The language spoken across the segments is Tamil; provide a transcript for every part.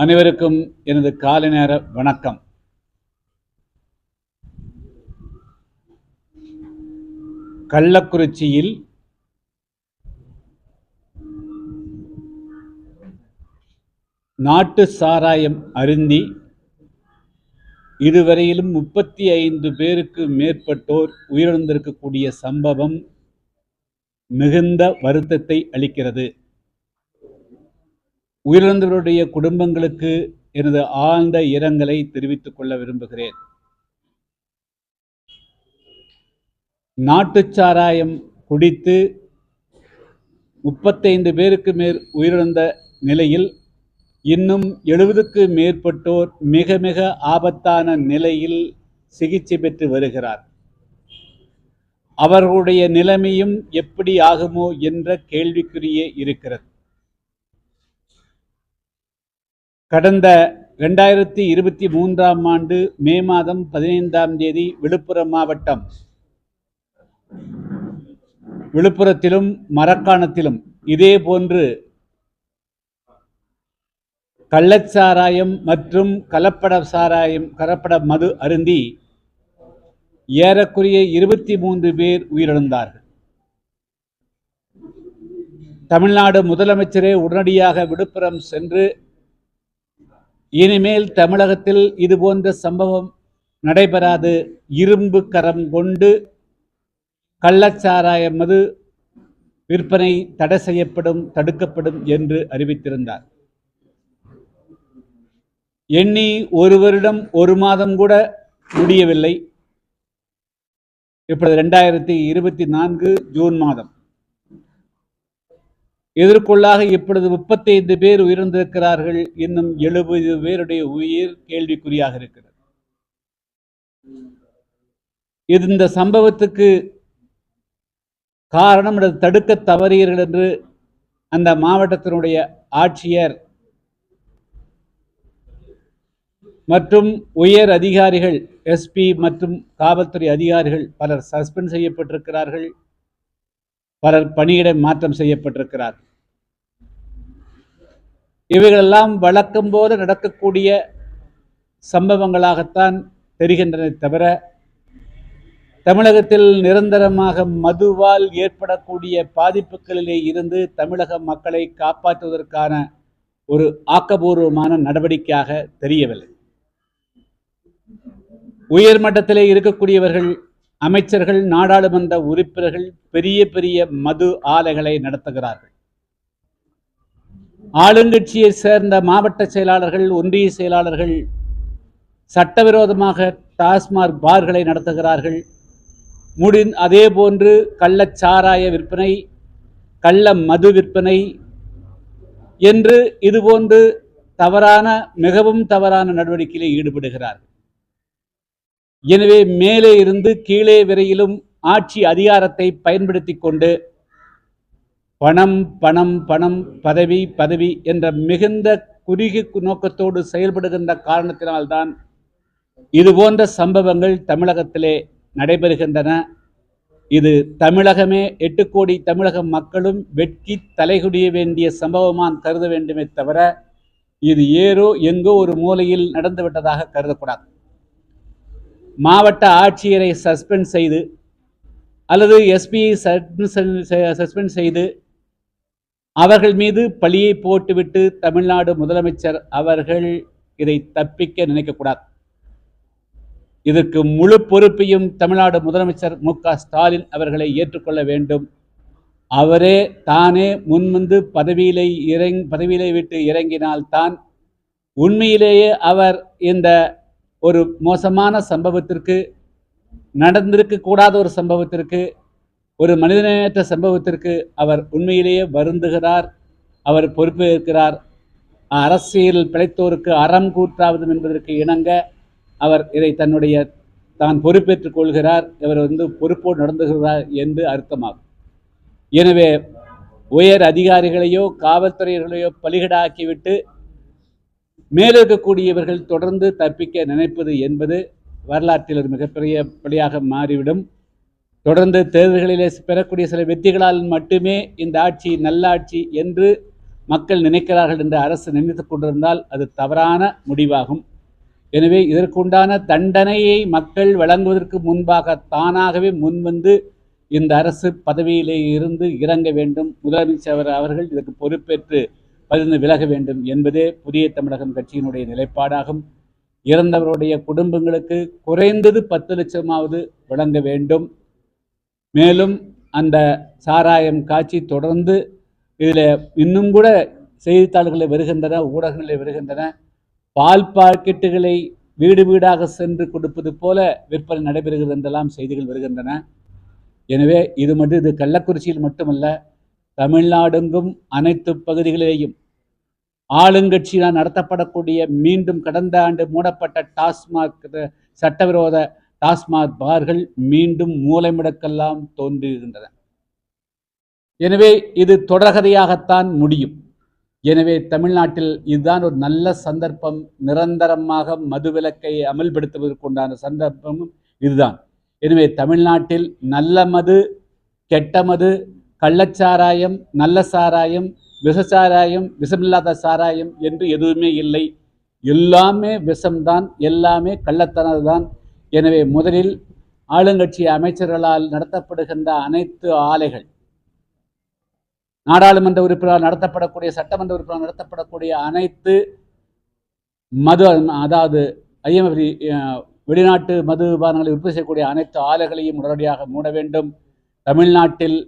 அனைவருக்கும் எனது காலை நேர வணக்கம். கள்ளக்குறிச்சியில் நாட்டு சாராயம் அருந்தி இதுவரையிலும் முப்பத்தி ஐந்து பேருக்கு மேற்பட்டோர் உயிரிழந்திருக்கக்கூடிய சம்பவம் மிகுந்த வருத்தத்தை அளிக்கிறது. உயிரிழந்தவருடைய குடும்பங்களுக்கு எனது ஆழ்ந்த இரங்கலை தெரிவித்துக் கொள்ள விரும்புகிறேன். நாட்டு சாராயம் குடித்து முப்பத்தைந்து பேருக்கு மேல் உயிரிழந்த நிலையில் இன்னும் எழுபதுக்கு மேற்பட்டோர் மிக மிக ஆபத்தான நிலையில் சிகிச்சை பெற்று வருகிறார். அவர்களுடைய நிலைமையும் எப்படி ஆகுமோ என்ற கேள்விக்குறியே இருக்கிறது. கடந்த ரெண்டாயிரத்தி இருபத்தி மூன்றாம் ஆண்டு மே மாதம் பதினைந்தாம் தேதி விழுப்புரம் மாவட்டம். விழுப்புரத்திலும் மரக்காணத்திலும் இதே போன்று கள்ளச்சாராயம் மற்றும் கலப்பட சாராயம் கலப்பட மது அருந்தி ஏறக்குறைய இருபத்தி மூன்று பேர் உயிரிழந்தார்கள். தமிழ்நாடு முதலமைச்சரே உடனடியாக விழுப்புரம் சென்று இனிமேல் தமிழகத்தில் இது போன்ற சம்பவம் நடைபெறாது. இரும்பு கரம் கொண்டு கள்ளச்சாராய மது விற்பனை தடை செய்யப்படும் தடுக்கப்படும் என்று அறிவித்திருந்தார். எண்ணி ஒரு வருடம் ஒரு மாதம் கூட முடியவில்லை. இப்பொழுது ரெண்டாயிரத்தி இருபத்தி நான்கு ஜூன் மாதம். இதற்குள்ளாக இப்பொழுது முப்பத்தைந்து பேர் உயர்ந்திருக்கிறார்கள் இன்னும் எழுபது பேருடைய உயிர் கேள்விக்குறியாக இருக்கிறது. இது இந்த சம்பவத்துக்கு காரணம் அல்லது தடுக்க தவறியீர்கள் என்று அந்த மாவட்டத்தினுடைய ஆட்சியர் மற்றும் உயர் அதிகாரிகள் எஸ்பி மற்றும் காவல்துறை அதிகாரிகள் பலர் சஸ்பெண்ட் செய்யப்பட்டிருக்கிறார்கள். பலர் பணியிட மாற்றம் செய்யப்பட்டிருக்கிறார்கள். இவைகளெல்லாம் வழக்கம் போல நடக்கக்கூடிய சம்பவங்களாகத்தான் தெரிகின்றன தவிர தமிழகத்தில் நிரந்தரமாக மதுவால் ஏற்படக்கூடிய பாதிப்புகளிலே இருந்து தமிழக மக்களை காப்பாற்றுவதற்கான ஒரு ஆக்கபூர்வமான நடவடிக்கையாக தெரியவில்லை. உயர் மட்டத்திலே இருக்கக்கூடியவர்கள் அமைச்சர்கள் நாடாளுமன்ற உறுப்பினர்கள் பெரிய பெரிய மது ஆலைகளை நடத்துகிறார்கள். ஆளுங்கட்சியை சேர்ந்த மாவட்ட செயலாளர்கள் ஒன்றிய செயலாளர்கள் சட்டவிரோதமாக டாஸ்மாக் பார்களை நடத்துகிறார்கள். முடி அதே போன்று கள்ளச்சாராய விற்பனை கள்ள மது விற்பனை என்று இதுபோன்று தவறான மிகவும் தவறான நடவடிக்கையில் ஈடுபடுகிறார்கள். எனவே மேலே இருந்து கீழே வரையிலும் ஆட்சி அதிகாரத்தை பயன்படுத்தி கொண்டு பணம் பணம் பணம் பதவி பதவி என்ற மிகுந்த குறுகிய நோக்கத்தோடு செயல்படுகின்ற காரணத்தினால்தான் இது போன்ற சம்பவங்கள் தமிழகத்திலே நடைபெறுகின்றன. இது தமிழகமே எட்டு கோடி தமிழக மக்களும் வெட்கி தலைகுடிய வேண்டிய சம்பவமான் கருத வேண்டுமே தவிர இது ஏதோ எங்கோ ஒரு மூலையில் நடந்துவிட்டதாக கருதக்கூடாது. மாவட்ட ஆட்சியரை சஸ்பெண்ட் செய்து அல்லது எஸ்பியை சஸ்பெண்ட் செய்து அவர்கள் மீது பழியை போட்டுவிட்டு தமிழ்நாடு முதலமைச்சர் அவர்கள் இதை தப்பிக்க நினைக்கக்கூடாது. இதற்கு முழு பொறுப்பையும் தமிழ்நாடு முதலமைச்சர் மு ஸ்டாலின் அவர்களை ஏற்றுக்கொள்ள வேண்டும். அவரே தானே முன்வந்து பதவியிலே இறங் பதவியிலே விட்டு இறங்கினால்தான் உண்மையிலேயே அவர் இந்த ஒரு மோசமான சம்பவத்திற்கு நடந்திருக்க கூடாத ஒரு சம்பவத்திற்கு ஒரு மனிதநேயற்ற சம்பவத்திற்கு அவர் உண்மையிலேயே வருந்துகிறார் அவர் பொறுப்பேற்கிறார். அரசியல் பிழைத்தோருக்கு அறம் கூற்றாவதும் என்பதற்கு இணங்க அவர் இதை தன்னுடைய தான் பொறுப்பேற்றுக் கொள்கிறார். இவர் வந்து பொறுப்போடு நடந்துகிறார் என்று அர்த்தமாகும். எனவே உயர் அதிகாரிகளையோ காவல்துறையர்களையோ பலிகடாக்கிவிட்டு மேலிருக்கக்கூடியவர்கள் தொடர்ந்து தப்பிக்க நினைப்பது என்பது வரலாற்றில் ஒரு மிகப்பெரிய படியாக மாறிவிடும். தொடர்ந்து தேர்தல்களிலே பெறக்கூடிய சில வெற்றிகளால் மட்டுமே இந்த ஆட்சி நல்ல ஆட்சி என்று மக்கள் நினைக்கிறார்கள் என்று அரசு நினைத்து கொண்டிருந்தால் அது தவறான முடிவாகும். எனவே இதற்குண்டான தண்டனையை மக்கள் வழங்குவதற்கு முன்பாக தானாகவே முன்வந்து இந்த அரசு பதவியிலே இருந்து இறங்க வேண்டும். முதலமைச்சர் அவர்கள் இதற்கு பொறுப்பேற்று பதிந்து விலக வேண்டும் என்பதே புதிய தமிழகம் கட்சியினுடைய நிலைப்பாடாகும். இறந்தவருடைய குடும்பங்களுக்கு குறைந்தது பத்து லட்சமாவது வழங்க வேண்டும். மேலும் அந்த சாராயம் காட்சி தொடர்ந்து இதில் இன்னும் கூட செய்தித்தாள்களில் வருகின்றன ஊடகங்களில் வருகின்றன. பால் பாக்கெட்டுகளை வீடு வீடாக சென்று கொடுப்பது போல விற்பனை நடைபெறுகிறது என்றெல்லாம் செய்திகள் வருகின்றன. எனவே இது மட்டும் இது கள்ளக்குறிச்சியில் மட்டுமல்ல தமிழ்நாடெங்கும் அனைத்து பகுதிகளிலேயும் ஆளுங்கட்சியினால் நடத்தப்படக்கூடிய மீண்டும் கடந்த ஆண்டு மூடப்பட்ட டாஸ்மாக் சட்டவிரோத டாஸ்மாக் பார்கள் மீண்டும் மூலைமிடக்கெல்லாம் தோன்றுகின்றன. எனவே இது தொடர்கதையாகத்தான் முடியும். எனவே தமிழ்நாட்டில் இதுதான் ஒரு நல்ல சந்தர்ப்பம் நிரந்தரமாக மதுவிலக்கை அமல்படுத்துவதற்குண்டான சந்தர்ப்பமும் இதுதான். எனவே தமிழ்நாட்டில் நல்ல மது கெட்ட மது கள்ளச்சாராயம் நல்ல சாராயம் விஷசாராயம் விஷமில்லாத சாராயம் என்று எதுவுமே இல்லை. எல்லாமே விஷம்தான் எல்லாமே கள்ளத்தனது தான் எனவே முதலில் ஆளுங்கட்சி அமைச்சர்களால் நடத்தப்படுகின்ற அனைத்து ஆலைகள் நாடாளுமன்ற உறுப்பினரால் நடத்தப்படக்கூடிய சட்டமன்ற உறுப்பினரால் நடத்தப்படக்கூடிய அனைத்து மது அதாவது ஐஎம்எஃப் வெளிநாட்டு மது விபாரங்களை உற்பத்தி செய்யக்கூடிய அனைத்து ஆலைகளையும் உடனடியாக மூட வேண்டும். தமிழ்நாட்டில்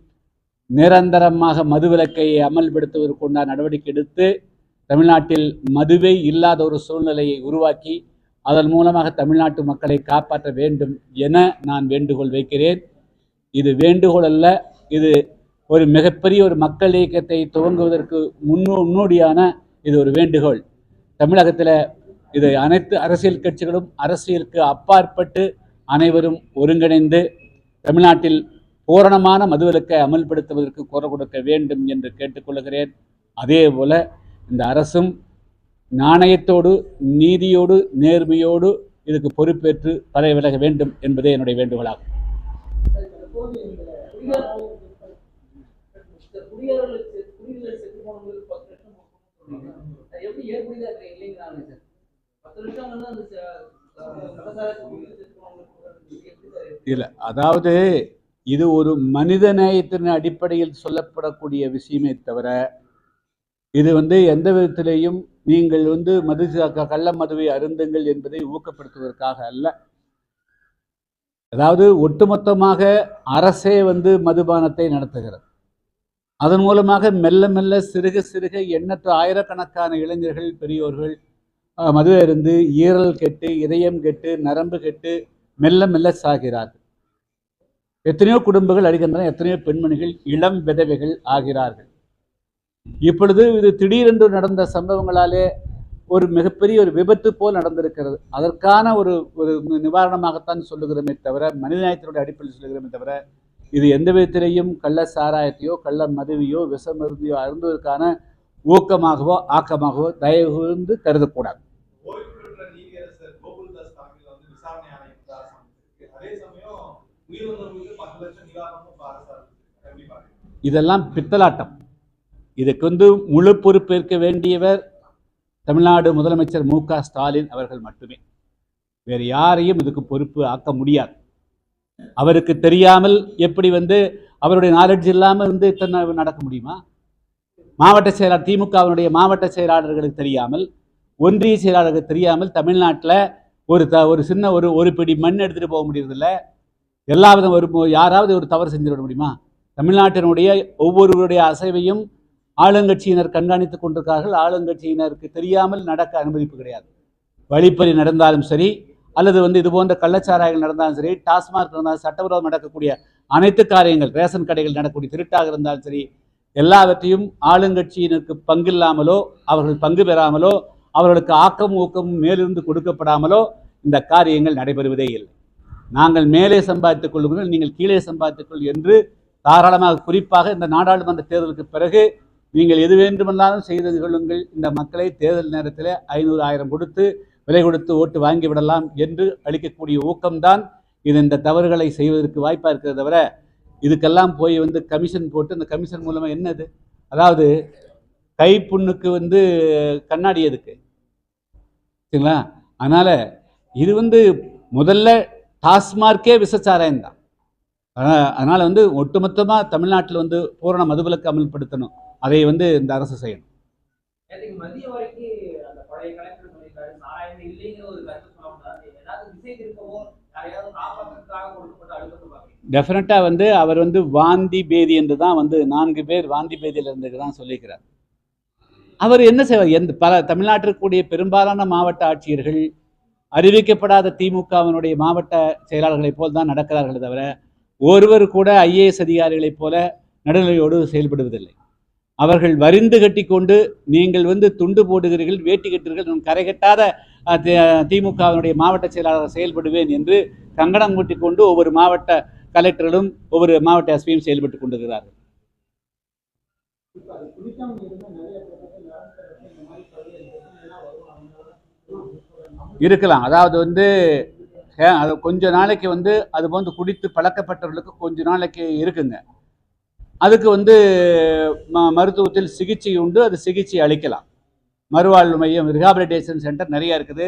நிரந்தரமாக மதுவிலக்கை அமல்படுத்துவதற்குண்டான நடவடிக்கை எடுத்து தமிழ்நாட்டில் மதுவே இல்லாத ஒரு சூழ்நிலையை உருவாக்கி அதன் மூலமாக தமிழ்நாட்டு மக்களை காப்பாற்ற வேண்டும் என நான் வேண்டுகோள் வைக்கிறேன். இது வேண்டுகோள் அல்ல இது ஒரு மிகப்பெரிய ஒரு மக்கள் இயக்கத்தை துவங்குவதற்கு முன்னோ முன்னோடியான இது ஒரு வேண்டுகோள். தமிழகத்தில் இது அனைத்து அரசியல் கட்சிகளும் அரசியலுக்கு அப்பாற்பட்டு அனைவரும் ஒருங்கிணைந்து தமிழ்நாட்டில் பூரணமான மதுவிலக்கை அமல்படுத்துவதற்கு குரல் கொடுக்க வேண்டும் என்று கேட்டுக்கொள்கிறேன். அதே போல இந்த அரசும் நாணயத்தோடு நீதியோடு நேர்மையோடு இதுக்கு பொறுப்பேற்று தலை விலக வேண்டும் என்பதே என்னுடைய வேண்டுகோளாகும். இல்லை அதாவது இது ஒரு மனித நேயத்தின் அடிப்படையில் சொல்லப்படக்கூடிய விஷயமே தவிர இது வந்து எந்த விதத்திலேயும் நீங்கள் வந்து மது கள்ள மதுவை அருந்துங்கள் என்பதை ஊக்கப்படுத்துவதற்காக அல்ல. அதாவது ஒட்டுமொத்தமாக அரசே வந்து மதுபானத்தை நடத்துகிறது. அதன் மூலமாக மெல்ல மெல்ல சிறுக சிறுக எண்ணற்ற ஆயிரக்கணக்கான இளைஞர்கள் பெரியோர்கள் அஹ், மது அருந்து ஈரல் கெட்டு இதயம் கெட்டு நரம்பு கெட்டு மெல்ல மெல்ல சாகிறார்கள். எத்தனையோ குடும்பங்கள் அடிக்கின்றன எத்தனையோ பெண்மணிகள் இளம் விதவைகள் ஆகிறார்கள். இப்பொழுது இது திடீரென்று நடந்த சம்பவங்களாலே ஒரு மிகப்பெரிய ஒரு விபத்து போல் நடந்திருக்கிறது. அதற்கான ஒரு ஒரு நிவாரணமாகத்தான் சொல்லுகிறோமே தவிர மனிதநேயத்தினுடைய அடிப்படையில் சொல்லுகிறோமே தவிர இது எந்த விதத்திலையும் கள்ள சாராயத்தையோ கள்ள மதுவையோ விஷ மருந்தையோ அருந்துவதற்கான ஊக்கமாகவோ ஆக்கமாகவோ தயவு கருதக்கூடாது. இதெல்லாம் பித்தலாட்டம். இதுக்கு வந்து முழு பொறுப்பேற்க வேண்டியவர் தமிழ்நாடு முதலமைச்சர் மு க ஸ்டாலின் அவர்கள் மட்டுமே. வேறு யாரையும் இதுக்கு பொறுப்பு ஆக்க முடியாது. அவருக்கு தெரியாமல் எப்படி வந்து அவருடைய நாலெட்ஜ் இல்லாமல் வந்து இத்தனை நடக்க முடியுமா? மாவட்ட செயலாளர் திமுகவினுடைய மாவட்ட செயலாளர்களுக்கு தெரியாமல் ஒன்றிய செயலாளர்களுக்கு தெரியாமல் தமிழ்நாட்டில் ஒரு த ஒரு சின்ன ஒரு ஒரு பிடி மண் எடுத்துகிட்டு போக முடியறதில்ல. எல்லா விதம் ஒரு யாராவது ஒரு தவறு செஞ்சுவிட முடியுமா? தமிழ்நாட்டினுடைய ஒவ்வொருவருடைய அசைவையும் ஆளுங்கட்சியினர் கண்காணித்துக் கொண்டிருக்கார்கள் ஆளுங்கட்சியினருக்கு தெரியாமல் நடக்க அனுமதிப்பு கிடையாது. வழிப்பறி நடந்தாலும் சரி அல்லது வந்து இது போன்ற கள்ளச்சாராயங்கள் நடந்தாலும் சரி டாஸ்மாக் நடந்தாலும் சட்டவிரோதம் நடக்கக்கூடிய அனைத்து காரியங்கள் ரேஷன் கடைகள் நடக்கக்கூடிய திருட்டாக இருந்தாலும் சரி எல்லாவற்றையும் ஆளுங்கட்சியினருக்கு பங்கில்லாமலோ அவர்கள் பங்கு பெறாமலோ அவர்களுக்கு ஆக்கம் ஊக்கம் மேலிருந்து கொடுக்கப்படாமலோ இந்த காரியங்கள் நடைபெறுவதே இல்லை. நாங்கள் மேலே சம்பாதித்துக் கொள்ளுங்கள் நீங்கள் கீழே சம்பாதித்துக் கொள் என்று தாராளமாக குறிப்பாக இந்த நாடாளுமன்ற தேர்தலுக்கு பிறகு நீங்கள் எது வேண்டுமென்றாலும் செய்து கொள்ளுங்கள். இந்த மக்களை தேர்தல் நேரத்தில் ஐநூறு ஆயிரம் கொடுத்து விலை கொடுத்து ஓட்டு வாங்கி விடலாம் என்று அளிக்கக்கூடிய ஊக்கம்தான் இது. இந்த தவறுகளை செய்வதற்கு வாய்ப்பாக இருக்கிறத தவிர இதுக்கெல்லாம் போய் வந்து கமிஷன் போட்டு அந்த கமிஷன் மூலமாக என்னது? அதாவது கைப்புண்ணுக்கு வந்து கண்ணாடி எதுக்கு? சரிங்களா? அதனால் இது வந்து முதல்ல டாஸ்மார்க்கே விசச்சாராயம் தான். அதனால் வந்து ஒட்டுமொத்தமாக தமிழ்நாட்டில் வந்து பூரண மதுவிலக்கு அமல்படுத்தணும். அதை வந்து இந்த அரசு செய்யணும். டெஃபினட்டாக வந்து அவர் வந்து வாந்தி பேதி என்று தான் வந்து நான்கு பேர் வாந்தி பேதியில் இருந்துக்கு தான் சொல்லியிருக்கிறார். அவர் என்ன செய்வார்? எந்த பல தமிழ்நாட்டில் கூடிய பெரும்பாலான மாவட்ட ஆட்சியர்கள் அறிவிக்கப்படாத திமுகவினுடைய மாவட்ட செயலாளர்களைப் போல் தான் நடக்கிறார்களே தவிர ஒருவர் கூட ஐஏஎஸ் அதிகாரிகளைப் போல நடுநிலையோடு செயல்படுவதில்லை. அவர்கள் வரிந்து கட்டி கொண்டு நீங்கள் வந்து துண்டு போடுகிறீர்கள் வேட்டி கட்டுகிறீர்கள் நான் கரை கட்டாத திமுகவினுடைய மாவட்ட செயலாளர் செயல்படுவேன் என்று கங்கணம் கூட்டி கொண்டு ஒவ்வொரு மாவட்ட கலெக்டர்களும் ஒவ்வொரு மாவட்ட எஸ்பியும் செயல்பட்டு கொண்டிருக்கிறார்கள். இருக்கலாம். அதாவது வந்து அது கொஞ்ச நாளைக்கு வந்து அது வந்து குடித்து பழக்கப்பட்டவர்களுக்கு கொஞ்ச நாளைக்கு இருக்குங்க. அதுக்கு வந்து ம- மருத்துவத்தில் சிகிச்சை உண்டு. அது சிகிச்சை அளிக்கலாம். மறுவாழ்வு மையம் ரிஹாபிலிட்டேஷன் சென்டர் நிறைய இருக்குது.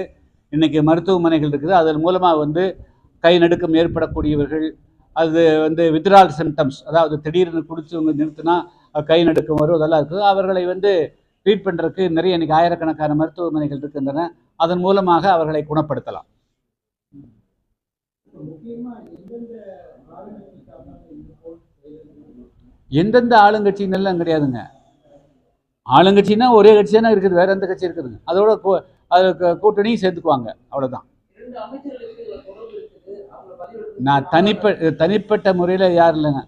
இன்றைக்கி மருத்துவமனைகள் இருக்குது. அதன் மூலமாக வந்து கை நடுக்கம் ஏற்படக்கூடியவர்கள் அது வந்து வித்ரால் சிம்டம்ஸ் அதாவது திடீர்னு குடிச்சவங்க நிறுத்தினா கை நடுக்கம் வரும் அதெல்லாம் இருக்குது. அவர்களை வந்து ட்ரீட் பண்ணுறதுக்கு நிறைய இன்னைக்கு ஆயிரக்கணக்கான மருத்துவமனைகள் இருக்கின்றன. அதன் மூலமாக அவர்களை குணப்படுத்தலாம். எந்தெந்த எந்தெந்த ஆளுங்கட்சின்னெல்லாம் கிடையாதுங்க. ஆளுங்கட்சின்னா ஒரே கட்சி தானே இருக்குது வேற எந்த கட்சி இருக்குதுங்க. அதோட கூ- கூட்டணியும் சேர்த்துக்குவாங்க அவ்வளோதான் நான் தனிப்ப தனிப்பட்ட முறையில் யார் இல்லைங்க.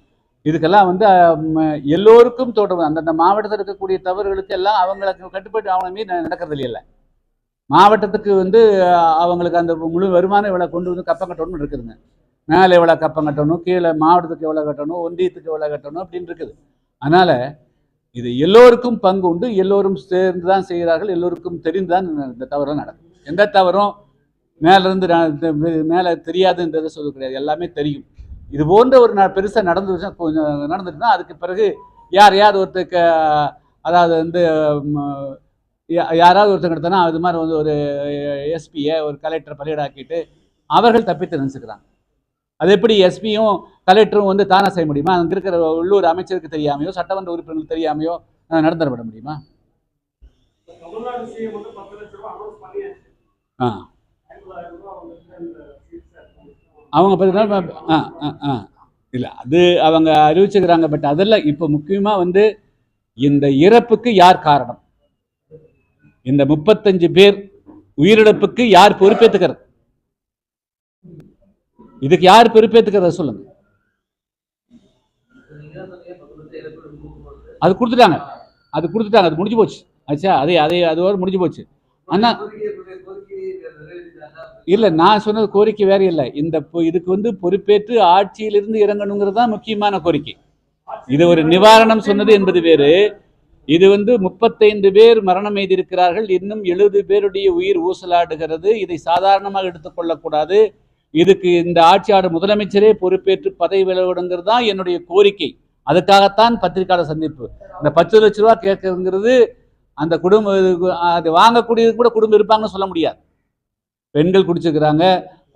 இதுக்கெல்லாம் வந்து எல்லோருக்கும் தொடர்பு அந்தந்த மாவட்டத்தில் இருக்கக்கூடிய தவறுகளுக்கு எல்லாம் அவங்களுக்கு கட்டுப்பட்டு அவங்க மீது நடக்கிறது இல்லை மாவட்டத்துக்கு வந்து அவங்களுக்கு அந்த முழு வருமானம் இவ்வளோ கொண்டு வந்து கப்பம் கட்டணும்னு இருக்குதுங்க. மேலே எவ்வளோ கப்பம் கட்டணும்? கீழே மாவட்டத்துக்கு எவ்வளோ கட்டணும்? ஒன்றியத்துக்கு எவ்வளோ கட்டணும்? அப்படின்னு இருக்குது. அதனால் இது எல்லோருக்கும் பங்கு உண்டு. எல்லோரும் சேர்ந்து தான் செய்கிறார்கள். எல்லோருக்கும் தெரிந்து தான் இந்த தவறும் நடக்கும். எந்த தவறும் மேலேருந்து மேலே தெரியாதுன்றதை சொல்ல கிடையாது. எல்லாமே தெரியும். இது போன்ற ஒரு ந பெருசாக நடந்துருச்சா கொஞ்சம் நடந்துட்டுனா அதுக்கு பிறகு யார் யார் ஒருத்தருக்கு அதாவது வந்து யா- யாராவது ஒருத்தங்க எடுத்தோன்னா அது மாதிரி வந்து ஒரு எஸ்பியை ஒரு கலெக்டரை பலியிடாக்கிட்டு அவர்கள் தப்பித்து நினச்சிக்கிறாங்க அது எப்படி எஸ்பியும் கலெக்டரும் வந்து தானே செய்ய முடியுமா? அங்கே இருக்கிற உள்ளூர் அமைச்சருக்கு தெரியாமையோ சட்டமன்ற உறுப்பினர்களுக்கு தெரியாமையோ அஹ், முடியுமா? ஆ. அவங்க பார்த்தீங்கன்னா ஆ ஆ ஆ. இல்லை அது அவங்க அறிவிச்சுக்கிறாங்க பட் அதெல்லாம் இப்போ முக்கியமாக வந்து இந்த இறப்புக்கு யார் காரணம்? இந்த முப்பத்தஞ்சு பேர் உயிரிழப்புக்கு யார் பொறுப்பேற்றுக்கிறது இதுக்கு யார் பொறுப்பேற்றுக்கிறத சொல்லுங்க. அது கொடுத்துட்டாங்க. அது கொடுத்துட்டாங்க. அது முடிஞ்சு போச்சு. ஆச்சா? அதே அதே அதோட முடிஞ்சு போச்சு. அண்ணா இல்லை நான் சொன்னது கோரிக்கை வேற இல்லை. இந்த பொ- இதுக்கு வந்து பொறுப்பேற்று ஆட்சியிலிருந்து இறங்கணுங்கிறது தான் முக்கியமான கோரிக்கை. இது ஒரு நிவாரணம் சொன்னது என்பது வேறு. இது வந்து முப்பத்தைந்து பேர் மரணம் எய்திருக்கிறார்கள். இன்னும் எழுபது பேருடைய உயிர் ஊசலாடுகிறது. இதை சாதாரணமாக எடுத்துக்கொள்ளக்கூடாது. இதுக்கு இந்த ஆட்சியாளர் முதலமைச்சரே பொறுப்பேற்று பதவி விலகிடுங்கிறது தான் என்னுடைய கோரிக்கை. அதுக்காகத்தான் பத்திரிகையாளர் சந்திப்பு. இந்த பத்து லட்ச ரூபா கேட்கறதுங்கிறது அந்த குடும்ப அது வாங்கக்கூடியது கூட குடும்பம் இருப்பாங்கன்னு சொல்ல முடியாது. பெண்கள் குடிச்சிருக்கிறாங்க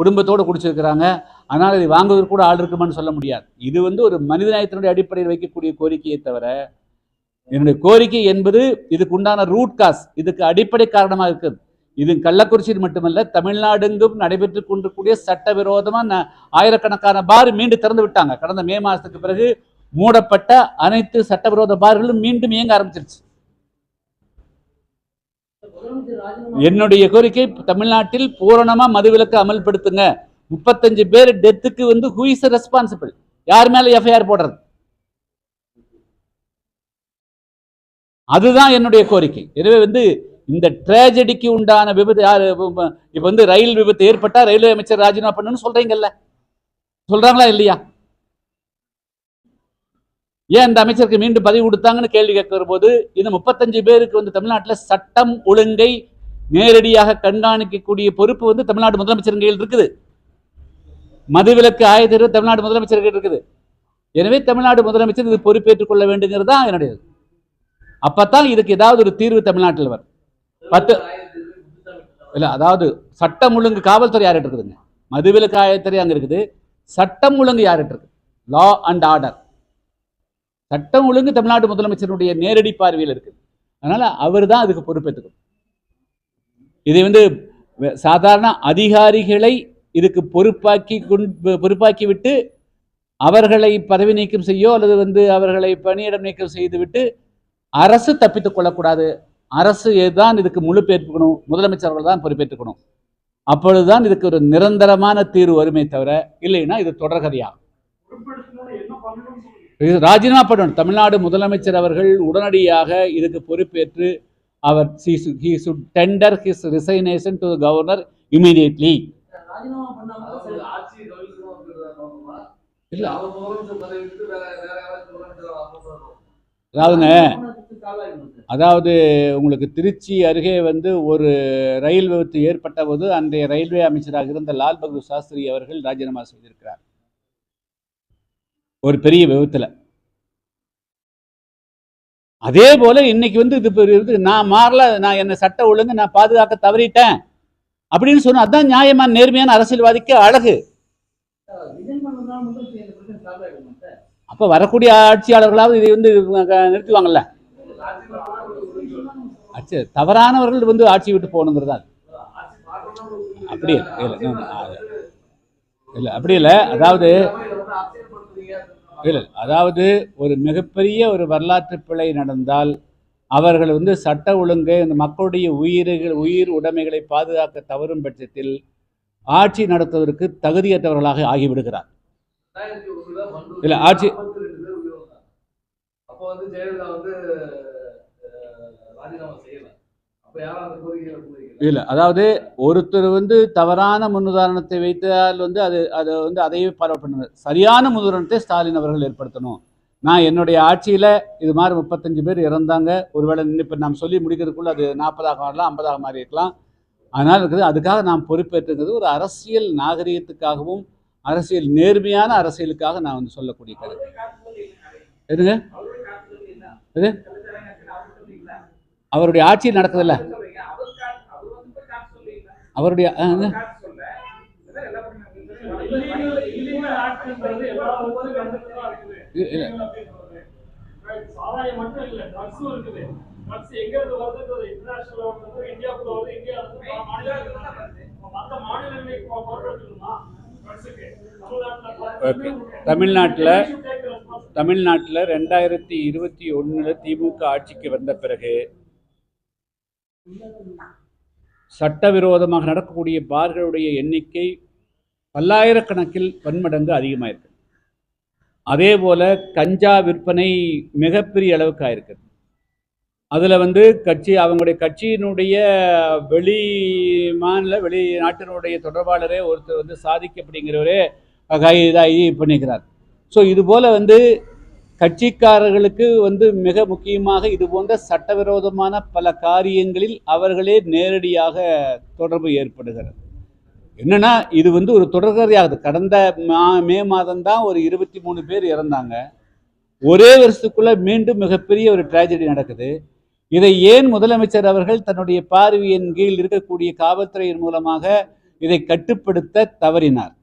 குடும்பத்தோடு குடிச்சிருக்கிறாங்க அதனால் இதை வாங்குவதற்கு கூட ஆள் இருக்குமான்னு சொல்ல முடியாது. இது வந்து ஒரு மனிதநேயத்தினுடைய அடிப்படையில் வைக்கக்கூடிய கோரிக்கையை தவிர என்னுடைய கோரிக்கை என்பது இதுக்கு உண்டான ரூட் காஸ் இதுக்கு அடிப்படை காரணமாக இருக்குது இது கள்ளக்குறிச்சியில் மட்டுமல்ல தமிழ்நாடெங்கும் நடைபெற்று கொண்டிருக்கூடிய சட்டவிரோதமாக ஆயிரக்கணக்கான பார் மீண்டும் திறந்து விட்டாங்க. கடந்த மே மாதத்துக்கு பிறகு மூடப்பட்ட அனைத்து சட்டவிரோத பார்களும் மீண்டும் இயங்க ஆரம்பிச்சிருச்சு. என்னுடைய கோரிக்கை தமிழ்நாட்டில் பூரணமா மதுவிலக்கு அமல்படுத்துங்க. முப்பத்தஞ்சு பேர் டெத்துக்கு வந்து ஹூ இஸ் ரெஸ்பான்சிபிள் யார் மேல எஃப்ஐஆர் போடுறது? அதுதான் என்னுடைய கோரிக்கை. எனவே வந்து இந்த ட்ராஜடிக்கு உண்டான விபத்து யார்? இப்போ வந்து ரயில் விபத்து ஏற்பட்டா ரயில்வே அமைச்சர் ராஜினாமா பண்ணுன்னு சொல்கிறீங்கல்ல சொல்கிறாங்களா இல்லையா? ஏன் இந்த அமைச்சருக்கு மீண்டும் பதவி கொடுத்தாங்கன்னு கேள்வி கேட்கிற போது இந்த முப்பத்தஞ்சு பேருக்கு வந்து தமிழ்நாட்டில் சட்டம் ஒழுங்கை நேரடியாக கண்காணிக்கக்கூடிய பொறுப்பு வந்து தமிழ்நாடு முதலமைச்சர் கையில் இருக்குது. மதுவிலக்கு ஆயத்தீர்வு தமிழ்நாடு முதலமைச்சர் கையில் இருக்குது. எனவே தமிழ்நாடு முதலமைச்சர் இது பொறுப்பேற்றுக் கொள்ள வேண்டுங்கிறது தான் என்னுடையது. அப்பத்தான் இதுக்கு ஏதாவது ஒரு தீர்வு தமிழ்நாட்டில் வரும். பத்து. இல்லை அதாவது சட்டம் ஒழுங்கு காவல்துறை யார்கிட்ட இருக்குதுங்க? மதுவிலக்கு ஆயத்துறை அங்கே இருக்குது. சட்டம் ஒழுங்கு யார்கிட்ட இருக்கு? லா அண்ட் ஆர்டர் சட்டம் ஒழுங்கு தமிழ்நாடு முதலமைச்சருடைய நேரடி பார்வையில் இருக்குது அதனால் அவர் தான் அதுக்கு பொறுப்பேற்றுக்கணும். இதை வந்து சாதாரண அதிகாரிகளை இதுக்கு பொறுப்பாக்கி கொண்டு பொறுப்பாக்கி விட்டு அவர்களை பதவி நீக்கம் செய்யோ அல்லது வந்து அவர்களை பணியிடம் நீக்கம் செய்துவிட்டு அரசு தப்பித்துக் கொள்ளக்கூடாது அரசு தான் இதுக்கு முழு பேற்றுக்கணும் முதலமைச்சர்கள் தான் பொறுப்பேற்றுக்கணும். அப்பொழுதுதான் இதுக்கு ஒரு நிரந்தரமான தீர்வு வருமே தவிர இல்லைன்னா இது தொடர்கதையாகும் சொல்லுங்க இது ராஜினாமா பண்ணணும். தமிழ்நாடு முதலமைச்சர் அவர்கள் உடனடியாக இதுக்கு பொறுப்பேற்று அவர் he should tender his resignation to governor immediately? இல்ல முதலமைச்சர் முதலமைச்சர் அதாவதுங்க அதாவது உங்களுக்கு திருச்சி அருகே வந்து ஒரு ரயில் விபத்து ஏற்பட்ட போது அன்றைய ரயில்வே அமைச்சராக இருந்த லால் பகதூர் சாஸ்திரி அவர்கள் ராஜினாமா செய்திருக்கிறார். ஒரு பெரிய விபத்துல. அதே போல இன்னைக்கு வந்து இது இது நான் மாறல நான் என்ன சட்ட ஒழுங்கு நான் பாதுகாக்க தவறிட்டேன் அப்படின்னு சொன்னா அதான் நியாயமான நேர்மையான அரசியல்வாதிக்கு அழகு. அப்ப வரக்கூடிய ஆட்சியாளர்களாவது இதை வந்து நிறுத்துவாங்கல்ல ராஜினாமா பண்ண ஒரு உரிமை அச்சு தவறானவர்கள் வந்து ஆட்சி விட்டு போகணுங்கிறது ஆட்சி. அப்படி இல்லை, இல்லை, அப்படி இல்லை அதாவது இல்லை அதாவது ஒரு மிகப்பெரிய ஒரு வரலாற்று பிழை நடந்தால் அவர்கள் வந்து சட்ட ஒழுங்கை இந்த மக்களுடைய உயிர்கள் உயிர் உடைமைகளை பாதுகாக்க தவறும் பட்சத்தில் ஆட்சி நடத்துவதற்கு தகுதியற்றவர்களாக ஆகிவிடுகிறார் இல்ல, ஆட்சி- 52 பேர் உயிரிழந்தாங்க. அப்போ வந்து ஜெயலலிதா வந்து அஹ், ராஜினாமா செய்யல அப்ப யாரும் அந்த கோரிக்கைகளை முன்வைக்கல இல்லை அதாவது ஒருத்தர் வந்து தவறான முன்னுதாரணத்தை வைத்தால் வந்து அது அதை வந்து அதையே பரவ பண்ணுது சரியான முன்னுதாரணத்தை ஸ்டாலின் அவர்கள் ஏற்படுத்தணும். நான் என்னுடைய ஆட்சியில் இது மாதிரி முப்பத்தஞ்சு பேர் இறந்தாங்க. ஒருவேளை இப்போ நாம் சொல்லி முடிக்கிறதுக்குள்ள அது நாற்பதாக மாறலாம் ஐம்பதாக மாறி இருக்கலாம். அதனால் இருக்குது அதுக்காக நாம் பொறுப்பேற்றுங்கிறது ஒரு அரசியல் நாகரிகத்துக்காகவும் அரசியல் நேர்மையான அரசியலுக்காக நான் வந்து சொல்லக்கூடிய கருத்து. எதுங்க எது அவருடைய ஆட்சி நடக்குதுல்ல அவருடைய. தமிழ்நாட்டுல-. தமிழ்நாட்டில் ரெண்டாயிரத்தி இருபத்தி ஒன்றில் திமுக ஆட்சிக்கு வந்த பிறகு சட்டவிரோதமாக நடக்கக்கூடிய பார்களுடைய எண்ணிக்கை பல்லாயிரக்கணக்கில் பன்மடங்கு அதிகமாயிருக்கு. அதே போல கஞ்சா விற்பனை மிகப்பெரிய அளவுக்கு ஆயிருக்கு அதில் வந்து கட்சி அவங்களுடைய கட்சியினுடைய வெளி மாநில வெளி நாட்டினுடைய தொடர்பாளரே ஒருத்தர் வந்து சாதிக்க அப்படிங்கிறவரே கைதாகி பண்ணிக்கிறார். ஸோ இது போல் வந்து கட்சிக்காரர்களுக்கு வந்து மிக முக்கியமாக இது போன்ற சட்டவிரோதமான பல காரியங்களில் அவர்களே நேரடியாக தொடர்பு ஏற்படுகிறது. என்னன்னா இது வந்து ஒரு தொடர்கதையாகுது. கடந்த மா மே மாதம்தான் ஒரு இருபத்தி மூணு பேர் இறந்தாங்க. ஒரே வருஷத்துக்குள்ள மீண்டும் மிகப்பெரிய ஒரு ட்ராஜடி நடக்குது. இதை ஏன் முதலமைச்சர் அவர்கள் தன்னுடைய பார்வையின் கீழ் இருக்கக்கூடிய காவல்துறையின் மூலமாக இதை கட்டுப்படுத்த தவறினார்?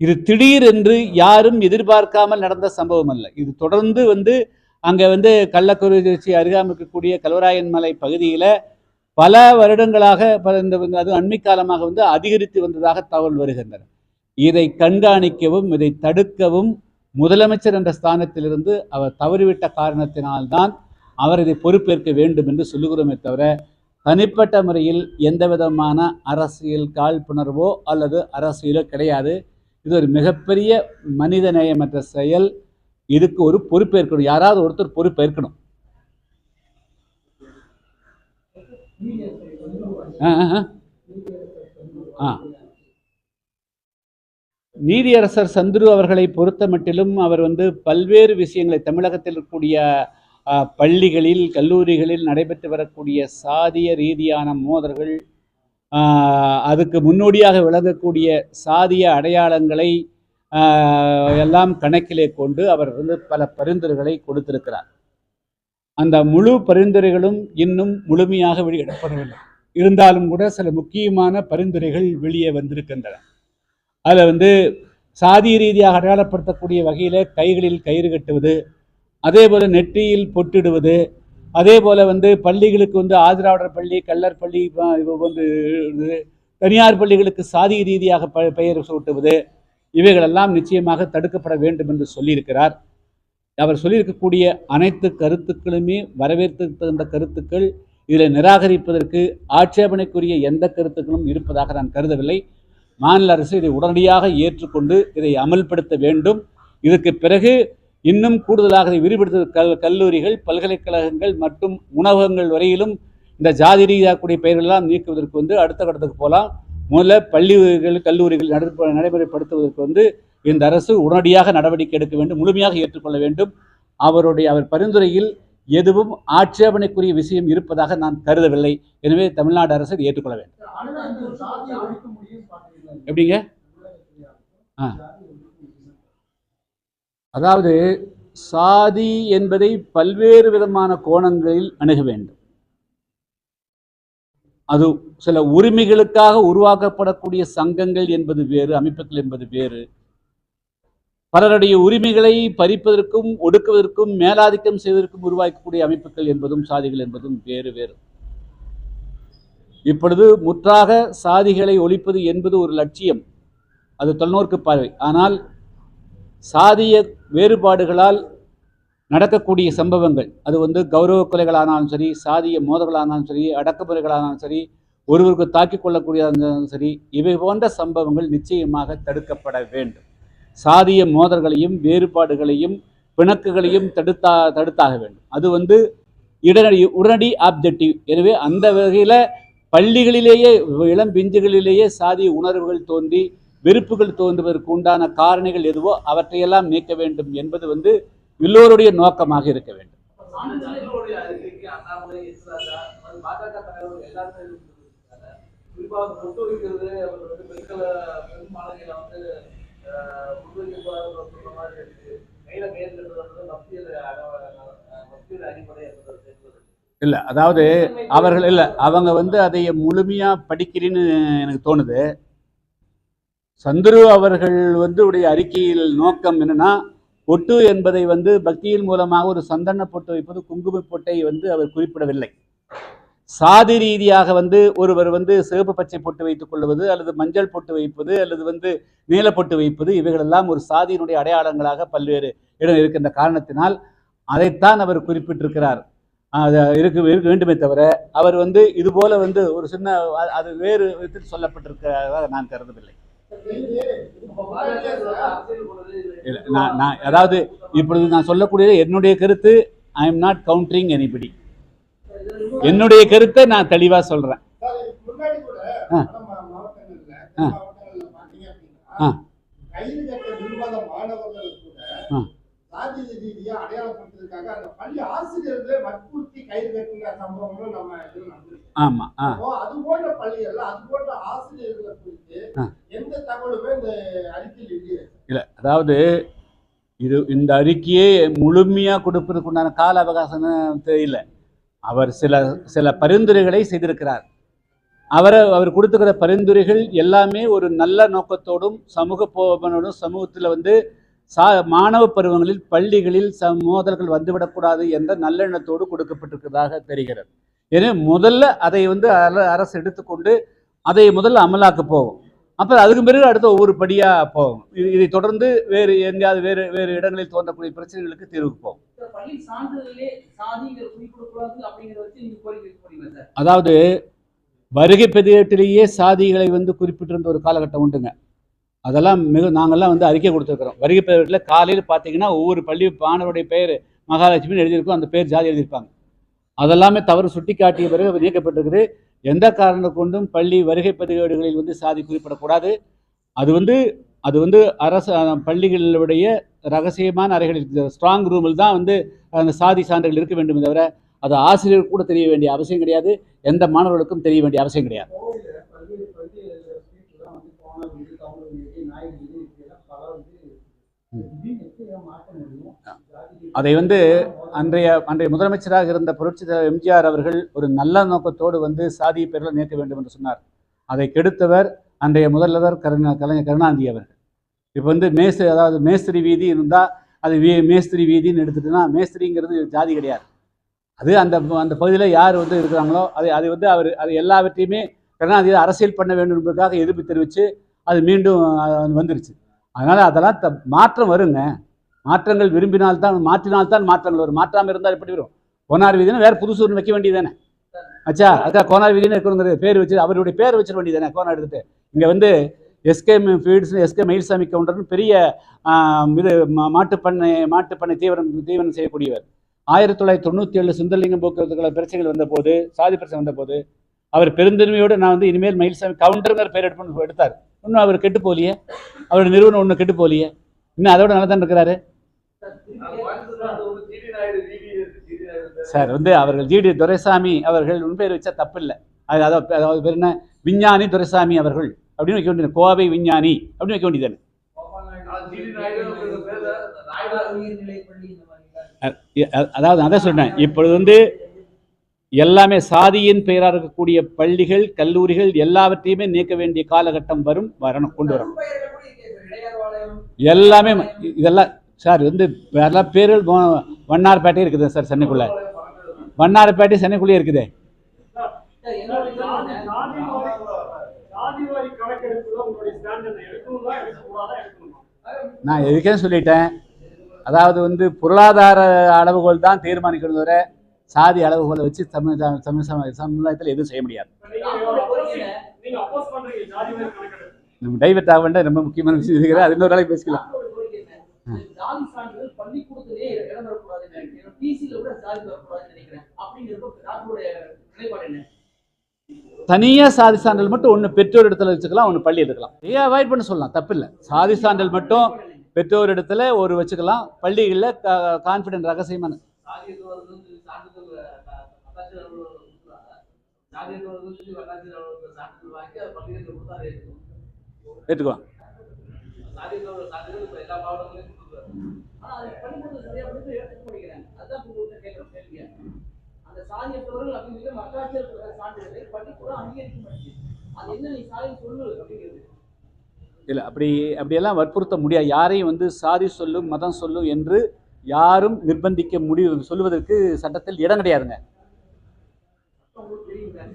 இது திடீர் என்று யாரும் எதிர்பார்க்காமல் நடந்த சம்பவம் அல்ல இது தொடர்ந்து வந்து அங்கே வந்து கள்ளக்குறிச்சி அருகாமல் இருக்கக்கூடிய கல்வராயன் மலை பகுதியில் பல வருடங்களாக இந்த அது அண்மை காலமாக வந்து அதிகரித்து வந்ததாக தகவல் வருகின்றன. இதை கண்காணிக்கவும் இதை தடுக்கவும் முதலமைச்சர் என்ற ஸ்தானத்திலிருந்து அவர் தவறிவிட்ட காரணத்தினால்தான் அவர் இதை பொறுப்பேற்க வேண்டும் என்று சொல்லுகிறோமே தவிர தனிப்பட்ட முறையில் எந்த விதமான அரசியல் காழ்ப்புணர்வோ அல்லது அரசியலோ கிடையாது. இது ஒரு மிகப்பெரிய மனிதநேயமற்ற செயல். இதுக்கு ஒரு பொறுப்பேற்கணும். யாராவது ஒருத்தர் பொறுப்பேற்கணும். நீதியரசர் சந்துரு அவர்களை பொறுத்த மட்டிலும் அவர் வந்து பல்வேறு விஷயங்களை தமிழகத்தில் இருக்கக்கூடிய பள்ளிகளில் கல்லூரிகளில் நடைபெற்று வரக்கூடிய சாதிய ரீதியான மோதல்கள் அதுக்கு முன்னோடியாக விளங்கக்கூடிய சாதிய அடையாளங்களை எல்லாம் கணக்கிலே கொண்டு அவர் வந்து பல பரிந்துரைகளை கொடுத்திருக்கிறார். அந்த முழு பரிந்துரைகளும் இன்னும் முழுமையாக வெளியிடப்படவில்லை. இருந்தாலும் கூட சில முக்கியமான பரிந்துரைகள் வெளியே வந்திருக்கின்றன. அதில் வந்து சாதி ரீதியாக அடையாளப்படுத்தக்கூடிய வகையில் கைகளில் கயிறு கட்டுவது அதே போல் நெற்றியில் பொட்டிடுவது அதே போல் வந்து பள்ளிகளுக்கு வந்து ஆதிராவிடர் பள்ளி கல்லர் பள்ளி இது வந்து தனியார் பள்ளிகளுக்கு சாதி ரீதியாக ப பெயர் சூட்டுவது இவைகளெல்லாம் நிச்சயமாக தடுக்கப்பட வேண்டும் என்று சொல்லியிருக்கிறார். அவர் சொல்லியிருக்கக்கூடிய அனைத்து கருத்துக்களுமே வரவேற்று தகுந்த கருத்துக்கள். இதில் நிராகரிப்பதற்கு ஆட்சேபனைக்குரிய எந்த கருத்துக்களும் இருப்பதாக நான் கருதவில்லை. மாநில அரசு இதை உடனடியாக ஏற்றுக்கொண்டு இதை அமல்படுத்த வேண்டும். இதற்கு பிறகு இன்னும் கூடுதலாக விரிவுபடுத்த கல் கல்லூரிகள் பல்கலைக்கழகங்கள் மற்றும் உணவகங்கள் வரையிலும் இந்த ஜாதி ரீதியாக கூடிய பெயர்களெல்லாம் நீக்குவதற்கு வந்து அடுத்த கட்டத்துக்கு போகலாம். முதல்ல பள்ளிகள் கல்லூரிகள் நட- நடைமுறைப்படுத்துவதற்கு வந்து இந்த அரசு உடனடியாக நடவடிக்கை எடுக்க வேண்டும் முழுமையாக ஏற்றுக்கொள்ள வேண்டும். அவருடைய அவர் பரிந்துரையில் எதுவும் ஆட்சேபனைக்குரிய விஷயம் இருப்பதாக நான் கருதவில்லை. எனவே தமிழ்நாடு அரசு ஏற்றுக்கொள்ள வேண்டும். எப்படிங்க? ஆ. அதாவது சாதி என்பதை பல்வேறு விதமான கோணங்களில் அணுக வேண்டும். அது சில உரிமைகளுக்காக உருவாக்கப்படக்கூடிய சங்கங்கள் என்பது வேறு அமைப்புகள் என்பது வேறு. பலருடைய உரிமைகளை பறிப்பதற்கும் ஒடுக்குவதற்கும் மேலாதிக்கம் செய்வதற்கும் உருவாக்கக்கூடிய அமைப்புகள் என்பதும் சாதிகள் என்பதும் வேறு வேறு. இப்பொழுது முற்றாக சாதிகளை ஒழிப்பது என்பது ஒரு லட்சியம். அது தொலைநோக்கு பார்வை. ஆனால் சாதிய வேறுபாடுகளால் நடக்கக்கூடிய சம்பவங்கள். அது வந்து கௌரவ கொலைகளானாலும் சரி சாதிய மோதல்களானாலும் சரி அடக்குமுறைகளானாலும் சரி ஒருவருக்கு தாக்கி கொள்ளக்கூடியதாலும் சரி இவை போன்ற சம்பவங்கள் நிச்சயமாக தடுக்கப்பட வேண்டும். சாதிய மோதல்களையும் வேறுபாடுகளையும் பிணக்குகளையும் தடுத்தா தடுத்தாக வேண்டும். அது வந்து இடனடி உடனடி ஆப்ஜெக்டிவ் எனவே அந்த வகையில் பள்ளிகளிலேயே இளம் பிஞ்சுகளிலேயே சாதிய உணர்வுகள் தோன்றி வெறுப்புகள் தோன்றுவதற்கு உண்டான காரணிகள் எதுவோ அவற்றையெல்லாம் நீக்க வேண்டும் என்பது வந்து எல்லோருடைய நோக்கமாக இருக்க வேண்டும். இல்லை அதாவது அவர்கள் இல்லை அவங்க வந்து அதை முழுமையாக படிக்கிறேன்னு எனக்கு தோணுது. சந்துரு அவர்கள் வந்து உடைய அறிக்கையில் நோக்கம் என்னன்னா பொட்டு என்பதை வந்து பக்தியின் மூலமாக ஒரு சந்தன பொட்டு வைப்பது குங்கும பொட்டை வந்து அவர் குறிப்பிடவில்லை. சாதி ரீதியாக வந்து ஒருவர் வந்து சிவப்பு பச்சை பொட்டு வைத்துக் கொள்வது அல்லது மஞ்சள் பொட்டு வைப்பது அல்லது வந்து நீல பொட்டு வைப்பது இவைகளெல்லாம் ஒரு சாதியினுடைய அடையாளங்களாக பல்வேறு இடம் இருக்கின்ற காரணத்தினால் அதைத்தான் அவர் குறிப்பிட்டிருக்கிறார். இருக்க இருக்க வேண்டுமே தவிர அவர் வந்து இது போல வந்து ஒரு சின்ன அது வேறு விதத்தில் சொல்லப்பட்டிருக்கிறதாக நான் கருதவில்லை. நான் நான் அதாவது இப்பொழுது நான் சொல்லக்கூடியது என்னுடைய கருத்து I am not countering anybody என்னுடைய கருத்தை நான் தெளிவாக சொல்கிறேன் ஆ. ஆ. மாவட்டங்கள்ல பாத்தீங்க ஆ. அப்படின்னா கயிறு கட்ட விரும்பாத மாணவர்கள் கூட ஆ. சாதி ரீதியா அடையாளப்படுத்துறதுக்காக அந்த பள்ளி ஆசிரியர்களே வற்புறுத்தி கயிறு கட்டுங்கிற சம்பவங்களும் நம்ம இதுல நடந்திருக்கு ஆமாம் ஆ அப்போ அது போன்ற பள்ளிகள்ல அது போன்ற ஆசிரியர்களை குறித்து. எந்த தகவலுமே இந்த அறிக்கையில் இல்லையே இல்லை அதாவது இது இந்த அறிக்கையே முழுமையாக கொடுப்பதற்கு உண்டான கால அவகாசம் தெரியல அவர் சில சில பரிந்துரைகளை செய்திருக்கிறார் அவரை அவர் கொடுத்துக்கிற பரிந்துரைகள் எல்லாமே ஒரு நல்ல நோக்கத்தோடும் சமூக போபனோடும் சமூகத்தில் வந்து சா மாணவ பருவங்களில் பள்ளிகளில் ச மோதல்கள் வந்துவிடக்கூடாது என்ற நல்லெண்ணத்தோடு கொடுக்கப்பட்டிருக்கிறதாக தெரிகிறது. எனவே முதல்ல அதை வந்து அர- அரசு எடுத்துக்கொண்டு அதை முதல்ல அமலாக்க போகும். அப்புறம் அதுக்கு பிறகு அடுத்த ஒவ்வொரு படியாக போகும். இது தொடர்ந்து வேறு எங்கேயாவது வேறு வேறு இடங்களில் தோன்றக்கூடிய பிரச்சனைகளுக்கு தீர்வுக்கு போகும். அதாவது வருகை பதிவேட்டிலேயே சாதிகளை வந்து குறிப்பிட்டிருந்த ஒரு காலகட்டம் உண்டுங்க. அதெல்லாம் மிக நாங்கள்லாம் வந்து அறிக்கை கொடுத்துருக்குறோம். வருகை பதிவேட்டில் காலையில் பார்த்தீங்கன்னா ஒவ்வொரு பள்ளி மாணவருடைய பெயர் மகாலட்சுமின்னு எழுதியிருக்கும் அந்த பேர் ஜாதி எழுதியிருப்பாங்க. அதெல்லாமே தவறு சுட்டி காட்டிய பிறகு நீக்கப்பட்டிருக்குது எந்த காரணம் கொண்டும் பள்ளி வருகை பதிவேடுகளில் வந்து சாதி குறிப்பிடக்கூடாது. அது வந்து அது வந்து அரசு பள்ளிகளுடைய ரகசியமான அறைகளில் ஸ்ட்ராங் ரூமில் தான் வந்து அந்த சாதி சான்றுகள் இருக்க வேண்டும் தவிர அது ஆசிரியர் கூட தெரிய வேண்டிய அவசியம் கிடையாது. எந்த மாணவர்களுக்கும் தெரிய வேண்டிய அவசியம் கிடையாது கோவில பல்வேறு பல்வேறு ஸ்ட்ரீட்லாம் வந்து போன வீடு கவுண்டர் வீடு நாய் வீடு இப்படியெல்லாம் பல வந்து ம். திடீர்னு எப்படி இதை மாற்ற முடியும் ஜாதி அதை வந்து அன்றைய அன்றைய முதலமைச்சராக இருந்த புரட்சி தலைவர் எம்ஜிஆர் அவர்கள் ஒரு நல்ல நோக்கத்தோடு வந்து சாதிய பேரில் நீக்க வேண்டும் என்று சொன்னார். அதை கெடுத்தவர் அன்றைய முதல்வர் கருணா கலைஞர் கருணாநிதி அவர்கள். இப்போ வந்து மேஸ்திரி அதாவது மேஸ்திரி வீதி இருந்தால் அது வே மேஸ்திரி வீதின்னு எடுத்துட்டுனா மேஸ்திரிங்கிறது ஜாதி கிடையாது. அது அந்த அந்த பகுதியில் யார் வந்து இருக்கிறாங்களோ அது அது வந்து அவர் அது எல்லாவற்றையுமே கருணாநிதி அரசியல் பண்ண வேண்டும் என்பதற்காக எதிர்ப்பு தெரிவித்து அது மீண்டும் வந்துருச்சு. அதனால் அதெல்லாம் த மாற்றம் வருங்க. மாற்றங்கள் விரும்பினால்தான் மாற்றினால்தான் மாற்றங்கள் வரும். மாற்றாமல் இருந்தால் எப்படி வரும்? கோனார் வீதினா வேறு புதுசு ஒன்று வைக்க வேண்டியதானே அச்சா அக்கா கோனார் வீதினு இருக்கணுங்கிற பேர் வச்சு அவருடைய பேர் வச்சிட வேண்டியதானே கோனார் எடுத்துட்டு? இங்கே வந்து எஸ்கே ஃபீட்ஸ் எஸ்கே மயில்சாமி கவுண்டர்னு பெரிய இது மா- மாட்டுப்பண்ணை மாட்டுப்பண்ணை தீவிரம் தீவனம் செய்யக்கூடியவர். ஆயிரத்தி தொள்ளாயிரத்தி தொண்ணூற்றி ஏழு சுந்தரலிங்கம் போக்குவரத்துக்களை பிரச்சனைகள் வந்தபோது சாதி பிரச்சனை வந்தபோது அவர் பெருந்தன்மையோடு நான் வந்து இனிமேல் மயில்சாமி கவுண்டருங்கிற பேர் எடுப்பேன்னு எடுத்தார். இன்னும் அவர் கெட்டு போலியே அவருடைய நிறுவனம் ஒன்றும் கெட்டு போலியே இன்னும் அதோட நல்லா தான் இருக்கிறாரு. சார் வந்து அவர்கள் ஜிடி துரைசாமி அவர்கள் உன் வச்சா தப்பு இல்லை அது அதாவது அதாவது பேர் என்ன? விஞ்ஞானி துரைசாமி அவர்கள். அப்படின்னு வைக்க வேண்டியது கோவை விஞ்ஞானி. அப்படின்னு வைக்க வேண்டியது அதாவது அதான் சொன்னேன் இப்பொழுது வந்து எல்லாமே சாதியின் பெயராக இருக்கக்கூடிய பள்ளிகள் கல்லூரிகள் எல்லாவற்றையுமே நீக்க வேண்டிய காலகட்டம் வரும் வரணும் கொண்டு வரணும் எல்லாமே இதெல்லாம் சார் வந்து வேற பேர்கள் வண்ணார்பேட்டை இருக்குது சார் சென்னைக்குள்ள. வண்ணாரப்பேட்டை சென்னைக்குள்ளேயே இருக்குதே. நான் எதுக்கே சொல்லிட்டேன். அதாவது வந்து பொருளாதார அளவுகோல் தான் தீர்மானிக்கிறது வரை சாதி அளவுகோலை வச்சு தமிழ் தமிழ் சம- சமுதாயத்தில் எதுவும் செய்ய முடியாது. நம்ம டைவர்ட் ஆக வேண்டாம் ரொம்ப முக்கியமான விஷயம் இருக்கிறது அது இன்னொரு நாளைக்கு பேசிக்கலாம். தனியா தனியாக சாதி சான்றிதழ் மட்டும் ஒன்று பெற்றோர் இடத்துல வச்சுக்கலாம் ஒன்று பள்ளி எடுக்கலாம். ஏன் அவாய்ட் பண்ண சொல்லலாம். தப்பு இல்லை சாதி சான்றிதழ் மட்டும் பெற்றோர் இடத்துல ஒரு வச்சுக்கலாம். பள்ளிகளில் கான்ஃபிடென்ட் ரகசியமான இல்ல அந்த சாதியத்தவர்கள் அப்படிங்கிற மக்காட்சியர் சான்றிதழை பள்ளிக்கூடம் அங்கீகரிக்க மாட்டேங்குது அது என்ன நீ சாதி சொல்லு அப்படிங்கிறது இல்லை அப்படி அப்படியெல்லாம் வற்புறுத்த முடியாது. யாரையும் வந்து சாதி சொல்லும் மதம் சொல்லும் என்று யாரும் நிர்பந்திக்க முடியும் சொல்லுவதற்கு சட்டத்தில் இடம் கிடையாதுங்க.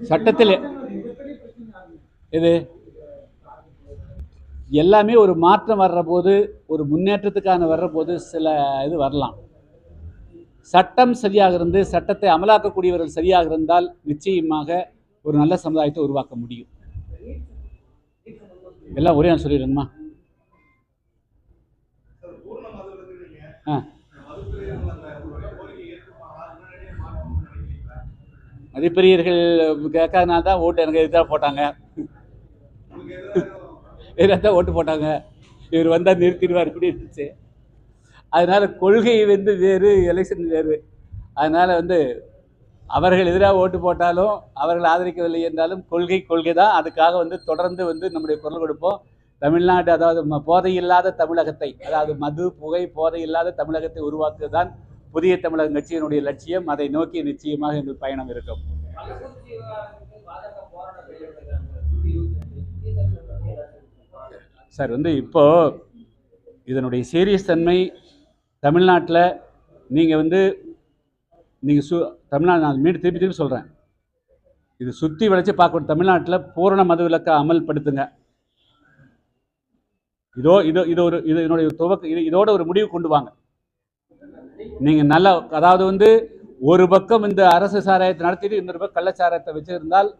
சட்டத்தில். இது எல்லாமே ஒரு மாற்றம் வர்ற போது ஒரு முன்னேற்றத்துக்கான வர்ற போது சில இது வரலாம். சட்டம் சரியாக இருந்து சட்டத்தை அமலாக்கக்கூடியவர்கள் சரியாக இருந்தால் நிச்சயமாக ஒரு நல்ல சமுதாயத்தை உருவாக்க முடியும். எல்லாம் ஒரே நான் சொல்லிடுங்கம்மா ஆ. மதிப்பெரியர்கள் கேட்காதனால தான் ஓட்டு எனக்கு எதிராக போட்டாங்க? உங்களுக்கு எதிராக தான் ஓட்டு போட்டாங்க? இவர் வந்தால் நிறுத்திடுவார் இப்படி இருந்துச்சு. அதனால் கொள்கை வந்து வேறு எலெக்ஷன் வேறு. அதனால் வந்து அவர்கள் எதிராக ஓட்டு போட்டாலும் அவர்கள் ஆதரிக்கவில்லை என்றாலும் கொள்கை கொள்கை தான். அதுக்காக வந்து தொடர்ந்து வந்து நம்முடைய குரல் கொடுப்போம். தமிழ்நாடு அதாவது போதை இல்லாத தமிழகத்தை அதாவது மது புகை போதை இல்லாத தமிழகத்தை உருவாக்குவதுதான் புதிய தமிழகம் கட்சியினுடைய லட்சியம் அதை நோக்கி நிச்சயமாக எங்கள் பயணம் இருக்கும். சார் வந்து இப்போ இதனுடைய சீரியஸ் தன்மை தமிழ்நாட்டில் நீங்கள் வந்து நீங்கள் சு தமிழ்நாடு நான் மீண்டும் திருப்பி திருப்பி சொல்கிறேன் இது சுற்றி வளைச்சு பார்க்கணும். தமிழ்நாட்டில் பூரண மதுவிலக்கை அமல்படுத்துங்க. இதோ இதோ இது ஒரு இது என்னுடைய துவக்க இது இதோட ஒரு முடிவு கொண்டு வாங்க. நீங்கள் நல்லா அதாவது வந்து ஒரு பக்கம் இந்த அரசு சாராயத்தை நடத்திட்டு இன்னொரு பக்கம் கள்ளச்சாராயத்தை வச்சுருந்தால்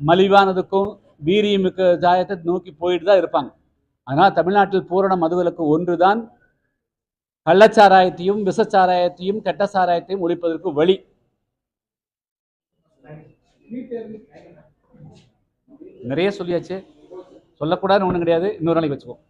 மலிவானதுக்கும் வீரியமிக்க சாயத்தை நோக்கி போயிட்டு தான் இருப்பாங்க. ஆனால் தமிழ்நாட்டில் பூரண மதுவிலக்கு ஒன்றுதான். கள்ளச்சாராயத்தையும் விஷச்சாராயத்தையும் கெட்ட சாராயத்தையும் ஒழிப்பதற்கு வழி. நிறைய சொல்லியாச்சு. சொல்லக்கூடாதுன்னு ஒன்றும் கிடையாது. இன்னொரு நாளைக்கு வச்சுக்குவோம்.